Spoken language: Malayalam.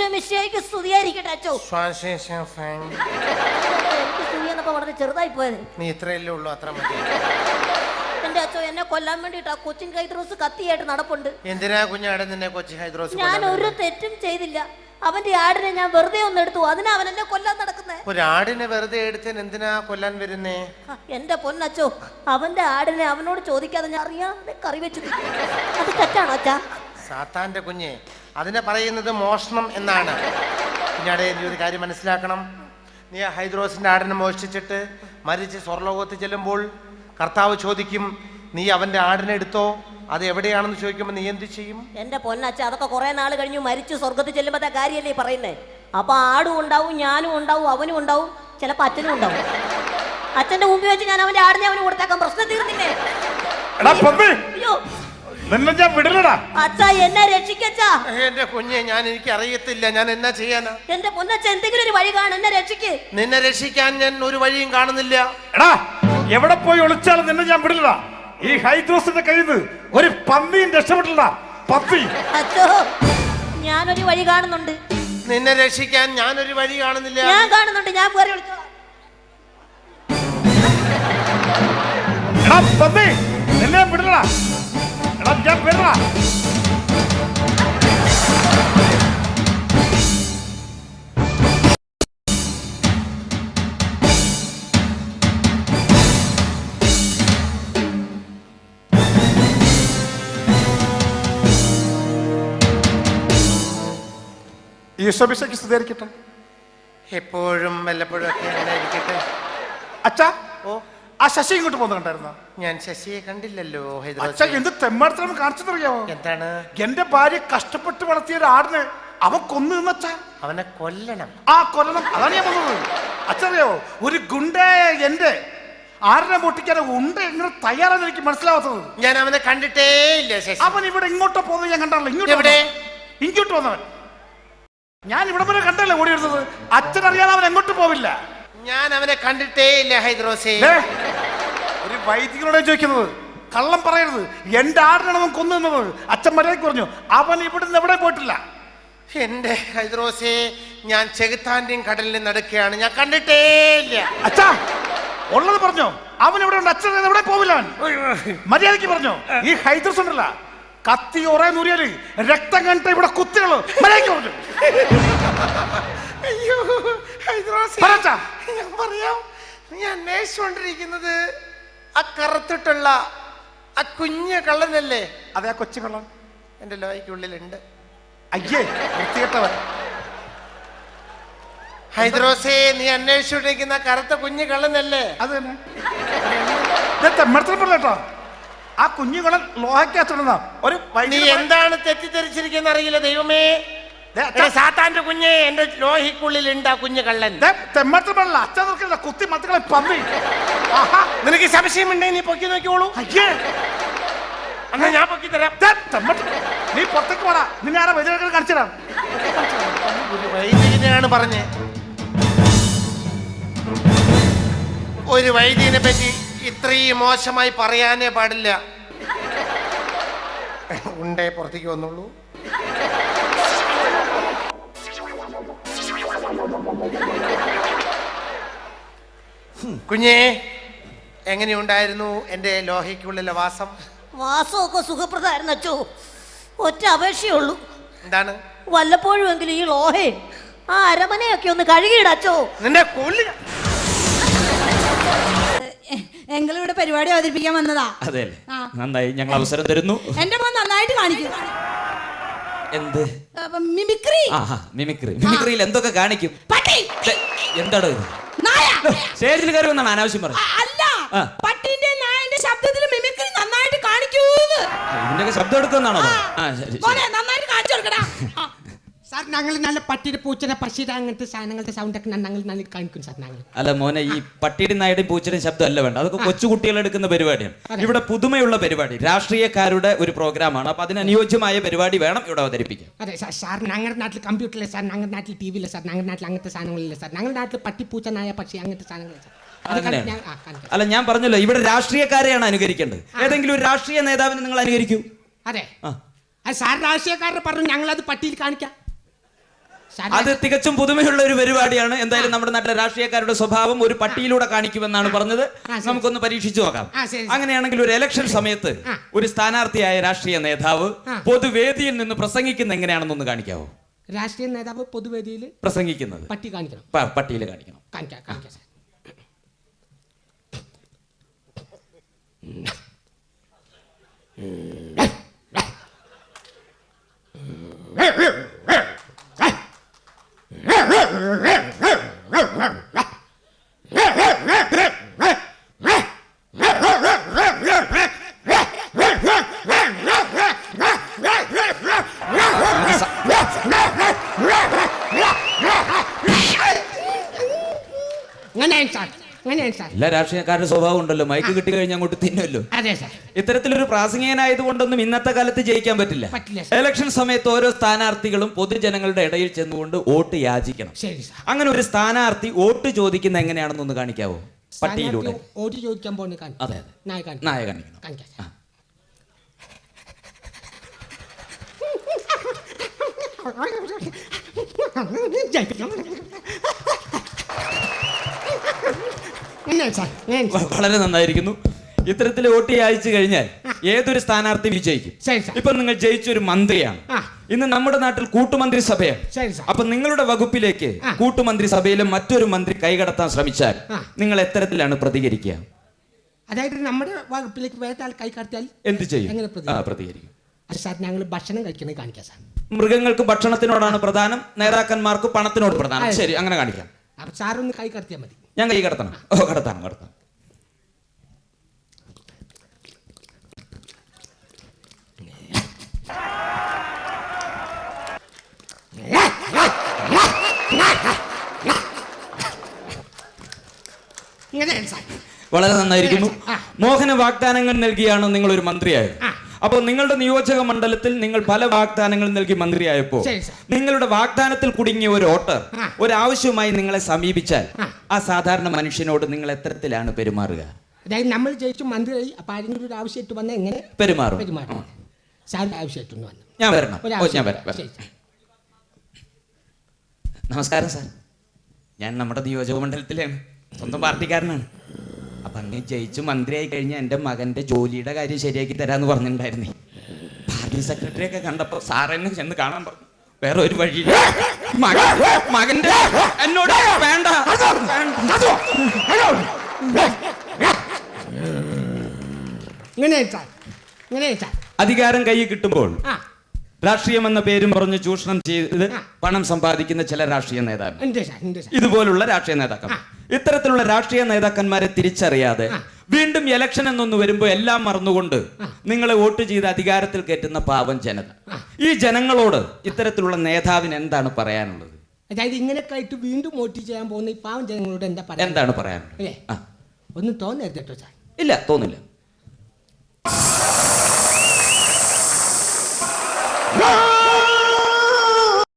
അച്ചോ ഈശോ മിശിയായിക്ക് സ്തുതിയായിരിക്കട്ടെ അച്ചോ. എനിക്ക് സ്തുതി എന്നപ്പോ വളരെ ചെറുതായി പോയത് നീ ഇത്രയല്ലേ ഉള്ളൂ അത്ര മതി. എന്റെ അച്ചോ എന്നെ കൊല്ലാൻ വേണ്ടിട്ട് ആ കൊച്ചിൻ ഹൈദ്രോസ് കത്തിയായിട്ട് നടപ്പുണ്ട്. എന്തിനാ കുഞ്ഞാടെ നിന്നെ കൊച്ചി ഹൈദ്രോസ് ഞാൻ ഒരു തെറ്റും ചെയ്തില്ല. അവന്റെ ആടിനെ ഞാൻ വെറുതെ ഒന്ന് എടുത്തു. അതിനാ അവൻ എന്നെ കൊല്ലാൻ നടക്കുന്നേ. ഒരാടിനെ വെറുതെ എടുത്തിന് എന്തിനാ കൊല്ലാൻ വരുന്നേ? ആ, എന്റെ പൊന്നച്ചോ അവന്റെ ആടിനെ അവനോട് ചോദിക്കാതെ ഞാൻ അറിയാതെ കറി വെച്ചു. അത് തെറ്റാണോ അച്ഛാ? സാത്താന്റെ കുഞ്ഞെ അതിനെ പറയുന്നത് മോഷണം എന്നാണ്. കുഞ്ഞാടെ നീ ഒരു കാര്യം മനസ്സിലാക്കണം. നീ ഹൈദ്രോസിന്റെ ആടിനെ മോഷ്ടിച്ചിട്ട് മരിച്ച് സ്വർലോകത്ത് ചെല്ലുമ്പോൾ കർത്താവ് ചോദിക്കും നീ അവന്റെ ആടിനെ എടുത്തോ? അത് എവിടെയാണെന്ന് ചോദിക്കുമ്പോൾ നീ എന്ത് ചെയ്യും? എന്റെ പൊന്നച്ഛ അതൊക്കെ കുറെ നാൾ കഴിഞ്ഞു മരിച്ചു സ്വർഗത്തിൽ ചെല്ലുമ്പോഴത്തെ കാര്യമല്ലേ പറയുന്നേ? അപ്പൊ ആടും ഉണ്ടാവും ഞാനും ഉണ്ടാവും അവനും ഉണ്ടാവും ചിലപ്പോ അച്ഛനും ഉണ്ടാവും. അച്ഛന്റെ മുമ്പിൽ വെച്ച് ഞാൻ അവന്റെ ആടിനെ അവന് കൊടുത്തേക്കാം. പ്രശ്നം തീർന്നില്ലേ? നിന്നെ ഞാൻ വിടില്ലടാ അച്ഛാ എന്നെ രക്ഷിക്കച്ചാ. എന്റെ കുഞ്ഞെ ഞാൻ എനിക്ക് അറിയത്തില്ല. ഞാൻ എന്നാ ചെയ്യാനാ? എന്റെ പൊന്നച്ഛ എന്തെങ്കിലും ഒരു വഴി കാണും. എന്നെ രക്ഷിക്ക്. നിന്നെ രക്ഷിക്കാൻ ഞാൻ ഒരു വഴിയും കാണുന്നില്ല. എടാ എവിടെ പോയി ഒളിച്ചാലും നിന്നെ ഞാൻ വിടില്ലടാ ഈ ഹൈദ്രോസിന്റെ കയ്യിൽ നിന്ന് ഒരു പന്നിയും രക്ഷപ്പെട്ടില്ലടാ. പന്നി. അച്ഛോ ഞാനൊരു വഴി കാണുന്നുണ്ട്. നിന്നെ രക്ഷിക്കാൻ ഞാൻ ഒരു വഴി കാണുന്നില്ല. ഞാൻ കാണുന്നുണ്ട്. ഞാൻ കയറി വിളിച്ചോളാം എടാ പന്നി നിന്നെ വിടില്ലടാ എടാ ഞാൻ വിടടാ ഈശോഭിഷയ്ക്ക് സ്തുതിയായിരിക്കട്ടെ എപ്പോഴും വല്ലപ്പോഴും ഒക്കെ അങ്ങനെ ഇരിക്കട്ടെ അച്ഛാ ഓ ആ ശശി ഇങ്ങോട്ട് പോകുന്ന കണ്ടായിരുന്നു ഞാൻ ശശിയെ കണ്ടില്ലല്ലോ അച്ഛൻ ഹൈദ്രോസ് എന്ത് തെമ്മാടത്തിനും കാണിച്ചെന്നറിയാമോ എന്താണ്? എന്റെ ഭാര്യ കഷ്ടപ്പെട്ട് വളർത്തിയ ഒരു ആടിനെ അവൻ കൊന്നു നിന്നച്ചാ അവനെ കൊല്ലണം. ആ കൊല്ലണം. അതാണ് ഞാൻ പറഞ്ഞത്. അച്ഛറിയോ ഒരു ഗുണ്ടേ എന്റെ ആടിനെ പൊട്ടിക്കാൻ ഉണ്ട എങ്ങനെ തയ്യാറാന്ന് എനിക്ക് മനസ്സിലാവാത്തത്. ഞാൻ അവനെ കണ്ടിട്ടേ ഇല്ല ശശി. അവൻ ഇവിടെ ഇങ്ങോട്ടോ പോകുന്നത് ഞാൻ കണ്ടല്ലോ ഇങ്ങോട്ട് എവിടെ? ഇങ്ങോട്ട് വന്നവൻ. ഞാൻ ഇവിടെ വരെ കണ്ടല്ലേ ഓടി വരുന്നത്? അച്ഛൻ അറിയാതെ അവൻ എങ്ങോട്ട് പോവില്ല. ഞാൻ അവനെ കണ്ടിട്ടേ ഇല്ല ഹൈദ്രോസേ ഒരു ചോദിക്കുന്നത്? കള്ളം പറയരുത്. എന്റെ ആടിനാണ് അവൻ കൊന്നു തന്നത് അച്ഛൻ മര്യാദയ്ക്ക് പറഞ്ഞു അവൻ ഇവിടുന്ന് എവിടെ പോയിട്ടില്ല? എന്റെ ഹൈദ്രോസേ ഞാൻ ചെകുത്താന്റെയും കടലിൽ നടക്കുകയാണ്. ഞാൻ കണ്ടിട്ടേ ഇല്ല. അച്ഛാ ഉള്ളത് പറഞ്ഞോ? അവൻ എവിടെ ഉണ്ട് അച്ഛൻ എവിടെ പോവില്ല? അവൻ മര്യാദയ്ക്ക് പറഞ്ഞോ? ഈ ഹൈദ്രസ് ഉണ്ടല്ല കത്തി ഒറേ നുരിയാൽ രക്തം കണ്ടിട്ട് ഇവിടെ കുത്തികൾ. മര്യാദയ്ക്ക് പറഞ്ഞു? അയ്യോ ഹൈദ്രോസേ പറ അച്ഛാ. ഞാൻ പറയാം നീ അന്വേഷിച്ചുകൊണ്ടിരിക്കുന്നത് ആ കറുത്തിട്ടുള്ള ആ കുഞ്ഞ് കള്ളനല്ലേ? അതെ ആ കൊച്ചു കള്ളൻ. എന്റെ ലോയ്ക്കുള്ളിലുണ്ട്. അയ്യേ വൃത്തികെട്ടവൻ. ഹൈദ്രോസേ നീ അന്വേഷിച്ചുകൊണ്ടിരിക്കുന്ന കറുത്ത കുഞ്ഞു കള്ളനല്ലേ? അത് പറഞ്ഞോ ആ കുഞ്ഞുകളൻ ലോഹയ്ക്കകത്തുണ്ടെന്ന ഒരു നീ എന്താണ് തെറ്റിദ്ധരിച്ചിരിക്കുന്ന അറിയില്ല ദൈവമേ. സാത്താന്റെ കുഞ്ഞ് എന്റെ ലോഹിക്കുള്ളിൽ ഉണ്ട് ആ കുഞ്ഞു കള്ളൻ. തെമ്മത്തിൽ അച്ഛൻ കുത്തി മത്തുകളെ പന്നി. നിനക്ക് സംശയമുണ്ടെങ്കിൽ നീ പൊക്കി നോക്കിയോളൂ അയ്യേ. എന്നാ ഞാൻ പൊക്കി തരാം. നീ പുറത്തേക്ക് പോടാ. നിന്നെ ആരാ വൈദ്യുതി കളിച്ചിടാം പറഞ്ഞേ. ഒരു വൈദികനെ പറ്റി ഇത്രയും മോശമായി പറയാനേ പാടില്ല. ഉണ്ടേ പുറത്തേക്ക് വന്നുള്ളൂ കുഞ്ഞേ. എങ്ങനെയുണ്ടായിരുന്നു എന്റെ ലോഹയ്ക്കുള്ളിലെ വാസം? വാസമൊക്കെ സുഖപ്രദമായിരുന്നു അച്ചോ. ഒറ്റ അപേക്ഷയുള്ളൂ എന്താണ്? വല്ലപ്പോഴും എങ്കിലും ഈ ലോഹേ ആ അരമനയൊക്കെ ഒന്ന് കഴുകിയിടച്ചോ നിന്റെ കൊല്ലി എങ്ങളിവിടെ പരിപാടി അവതരിപ്പിക്കാൻ വന്നതാ? അതെ ആ. നന്നായി. ഞങ്ങൾ അവസരം തരുന്നു. എന്റെ മോൻ നന്നായിട്ട് കാണിക്കും. എന്ത്? അപ്പൊ മിമിക്രി. ആഹാ മിമിക്രി. മിമിക്രിയിൽ എന്തൊക്കെ കാണിക്കും? പട്ടി. ദേ, എന്താണ് ഇത്? നായ. സ്റ്റേജിൽ കയറി വന്നാണ് അനാവശ്യം പറയും. അ- അല്ല. പട്ടിന്റെ നായന്റെ ശബ്ദത്തിൽ മിമിക്രി നന്നായിട്ട് കാണിക്കൂന്ന്. ഇതിന്റെയൊക്കെ ശബ്ദം എടുക്കുന്നാണോ? ആ. ശരി. മോനെ നന്നായിട്ട് കാണിച്ചു കൊടുക്കടാ. സാർ ഞങ്ങൾ നല്ല പട്ടിയുടെ പൂച്ചയുടെ പശിയുടെ അങ്ങനത്തെ സാധനങ്ങളുടെ സൗണ്ട് ഒക്കെ ഞങ്ങൾ നല്ല കാണിക്കും സാർ ഞങ്ങൾ. അല്ല മോനെ ഈ പട്ടിയുടെ നായുടെ പൂച്ചയുടെ ശബ്ദം അല്ല വേണ്ട. അതൊക്കെ കൊച്ചു കുട്ടികൾ എടുക്കുന്ന പരിപാടിയാണ്. ഇവിടെ പുതുമയുള്ള പരിപാടി. രാഷ്ട്രീയക്കാരുടെ ഒരു പ്രോഗ്രാമാണ്. അപ്പൊ അതിനനുയോജ്യമായ പരിപാടി വേണം ഇവിടെ അവതരിപ്പിക്കാൻ. അതെ സാർ സാർ ഞങ്ങളുടെ നാട്ടിൽ കമ്പ്യൂട്ടറിലെ സാർ. ഞങ്ങളുടെ നാട്ടിൽ ടി വിയിലെ സാർ. ഞങ്ങളുടെ നാട്ടിൽ അങ്ങനത്തെ സാധനങ്ങളില്ല സാർ. ഞങ്ങളുടെ നാട്ടിൽ പട്ടി പൂച്ച നായ പക്ഷി അങ്ങനത്തെ സാധനങ്ങളില്ല സാർ. അല്ല ഞാൻ പറഞ്ഞല്ലോ ഇവിടെ രാഷ്ട്രീയക്കാരെയാണ് അനുകരിക്കേണ്ടത്. ഏതെങ്കിലും ഒരു രാഷ്ട്രീയ നേതാവിനെ നിങ്ങൾ അനുകരിക്കൂ. അതെ. സാർ രാഷ്ട്രീയക്കാരെ പറഞ്ഞു ഞങ്ങൾ അത് പട്ടിയിൽ കാണിക്കാം. അത് തികച്ചും പുതുമയുള്ള ഒരു പരിപാടിയാണ്. എന്തായാലും നമ്മുടെ നാട്ടിലെ രാഷ്ട്രീയക്കാരുടെ സ്വഭാവം ഒരു പട്ടിയിലൂടെ കാണിക്കുമെന്നാണ് പറഞ്ഞത്. നമുക്കൊന്ന് പരീക്ഷിച്ചു നോക്കാം. അങ്ങനെയാണെങ്കിൽ ഒരു ഇലക്ഷൻ സമയത്ത് ഒരു സ്ഥാനാർത്ഥിയായ രാഷ്ട്രീയ നേതാവ് പൊതുവേദിയിൽ നിന്ന് പ്രസംഗിക്കുന്ന എങ്ങനെയാണെന്നൊന്ന് കാണിക്കാവോ? രാഷ്ട്രീയ നേതാവ് പൊതുവേദിയിൽ പ്രസംഗിക്കുന്നത്. പട്ടി കാണിക്കണം. പട്ടിയിൽ കാണിക്കണം. കാണിക്കാം കാണിക്കാം സാർ അങ്ങനെയാണ് സാർ അങ്ങനെയാണ് സാർ. എല്ലാ രാഷ്ട്രീയക്കാരുടെ സ്വഭാവം ഉണ്ടല്ലോ. മൈക്ക് കിട്ടി കഴിഞ്ഞാൽ അങ്ങോട്ട് തിന്നല്ലോ. അതെ സാർ. ഇത്തരത്തിലൊരു പ്രാസംഗികനായതുകൊണ്ടൊന്നും ഇന്നത്തെ കാലത്ത് ജയിക്കാൻ പറ്റില്ല. പറ്റില്ല. ഇലക്ഷൻ സമയത്ത് ഓരോ സ്ഥാനാർത്ഥികളും പൊതുജനങ്ങളുടെ ഇടയിൽ ചെന്നുകൊണ്ട് വോട്ട് യാചിക്കണം. ശരി സാർ. അങ്ങനെ ഒരു സ്ഥാനാർത്ഥി വോട്ട് ചോദിക്കുന്ന എങ്ങനെയാണെന്നൊന്ന് കാണിക്കാവോ? പട്ടിയിലൂടെ. സ്ഥാനാർത്ഥി ഓടി ചോദിക്കാൻ അതെ അതെ. നായ കാണിക്കാം. നായ കാണിക്കണം. കാണിക്കാം സാർ. ജയിപ്പിക്കണം. അങ്ങനെയാണ് സാർ അങ്ങനെയാണ് സാർ. വ- വളരെ നന്നായിരിക്കുന്നു. ഇത്തരത്തിൽ വോട്ട് അയച്ചു കഴിഞ്ഞാൽ ഏതൊരു സ്ഥാനാർത്ഥി വിജയിക്കും? ഇപ്പൊ നിങ്ങൾ ജയിച്ച ഒരു മന്ത്രിയാണ്. ഇന്ന് നമ്മുടെ നാട്ടിൽ കൂട്ടുമന്ത്രി സഭയാണ്. അപ്പൊ നിങ്ങളുടെ വകുപ്പിലേക്ക്. കൂട്ടുമന്ത്രി സഭയിലെ മറ്റൊരു മന്ത്രി കൈകടത്താൻ ശ്രമിച്ചാൽ നിങ്ങൾ എത്തരത്തിലാണ് പ്രതികരിക്കുക? അതായത് നമ്മുടെ വകുപ്പിലേക്ക് വേറെ ആൾ കൈ കടത്തിയാൽ എന്ത് ചെയ്യും? എങ്ങനെ പ്രതികരിക്കും? സാർ ഞങ്ങൾ ഭക്ഷണം കഴിക്കുന്നത് കാണിക്കാം സാർ. മൃഗങ്ങൾക്ക് ഭക്ഷണത്തിനോടാണ് പ്രധാനം നേതാക്കന്മാർക്ക് പണത്തിനോട് പ്രധാനം. ശരി അങ്ങനെ കാണിക്കാം. അപ്പം സാറൊന്ന് കൈ കടത്തിയാൽ മതി. ഞാൻ കൈ കടത്തണം. ഓ കടത്താം കടത്താം. വളരെ നന്നായിരിക്കുന്നു. മോഹന വാഗ്ദാനങ്ങൾ നൽകിയാണ് നിങ്ങൾ ഒരു മന്ത്രിയായത്. അപ്പോൾ നിങ്ങളുടെ നിയോജക മണ്ഡലത്തിൽ നിങ്ങൾ പല വാഗ്ദാനങ്ങൾ നൽകി മന്ത്രിയായപ്പോ നിങ്ങളുടെ വാഗ്ദാനത്തിൽ കുടുങ്ങിയ ഒരു വോട്ടർ ഒരാവശ്യമായി ഒരാവശ്യവുമായി നിങ്ങളെ സമീപിച്ചാൽ ആ. സാധാരണ മനുഷ്യനോട് നിങ്ങൾ എത്തരത്തിലാണ് പെരുമാറുക? അതായത് നമ്മൾ ജയിച്ചു മന്ത്രിയായി അപ്പം ആരെങ്കിലും ഒരു ആവശ്യമായിട്ട് വന്നാൽ എങ്ങനെ പെരുമാറും. പെരുമാറും. സാറിന് ആവശ്യമായിട്ടൊന്ന് വന്നു ഞാൻ വരണം. ഞാൻ വരാം നമസ്കാരം സാർ. ഞാൻ നമ്മുടെ നിയോജക മണ്ഡലത്തിലാണ് സ്വന്തം പാർട്ടിക്കാരനാണ്. ജയിച്ച് മന്ത്രിയായി കഴിഞ്ഞാൽ എന്റെ മകന്റെ ജോലിയുടെ കാര്യം ശരിയാക്കി തരാന്ന് പറഞ്ഞിട്ടുണ്ടായിരുന്നേ. പാർട്ടി സെക്രട്ടറി ഒക്കെ കണ്ടപ്പോ സാറെന്നെ ചെന്ന് കാണാൻ പറഞ്ഞു. വേറെ ഒരു വഴി മകന്റെ എന്നോട് വേണ്ട അധികാരം കയ്യിൽ കിട്ടുമ്പോൾ രാഷ്ട്രീയം എന്ന പേരും പറഞ്ഞ് ചൂഷണം ചെയ്ത് പണം സമ്പാദിക്കുന്ന ചില രാഷ്ട്രീയ നേതാക്കൾ. ഇതുപോലുള്ള രാഷ്ട്രീയ നേതാക്കൾ. ഇത്തരത്തിലുള്ള രാഷ്ട്രീയ നേതാക്കന്മാരെ തിരിച്ചറിയാതെ വീണ്ടും ഇലക്ഷൻ എന്നൊന്ന് വരുമ്പോൾ എല്ലാം മറന്നുകൊണ്ട് നിങ്ങളെ വോട്ട് ചെയ്ത് അധികാരത്തിൽ കയറ്റുന്ന പാവം ജനത. ഈ ജനങ്ങളോട് ഇത്തരത്തിലുള്ള നേതാവിന് എന്താണ് പറയാനുള്ളത്? അതായത് ഇങ്ങനെയൊക്കെ ആയിട്ട് വീണ്ടും വോട്ട് ചെയ്യാൻ പോകുന്ന ഈ പാവം ജനങ്ങളോട് എന്താ പറയാ എന്താണ് പറയാനുള്ളത്? ഒന്നും തോന്നരുത് കേട്ടോ ഇല്ല തോന്നില്ല.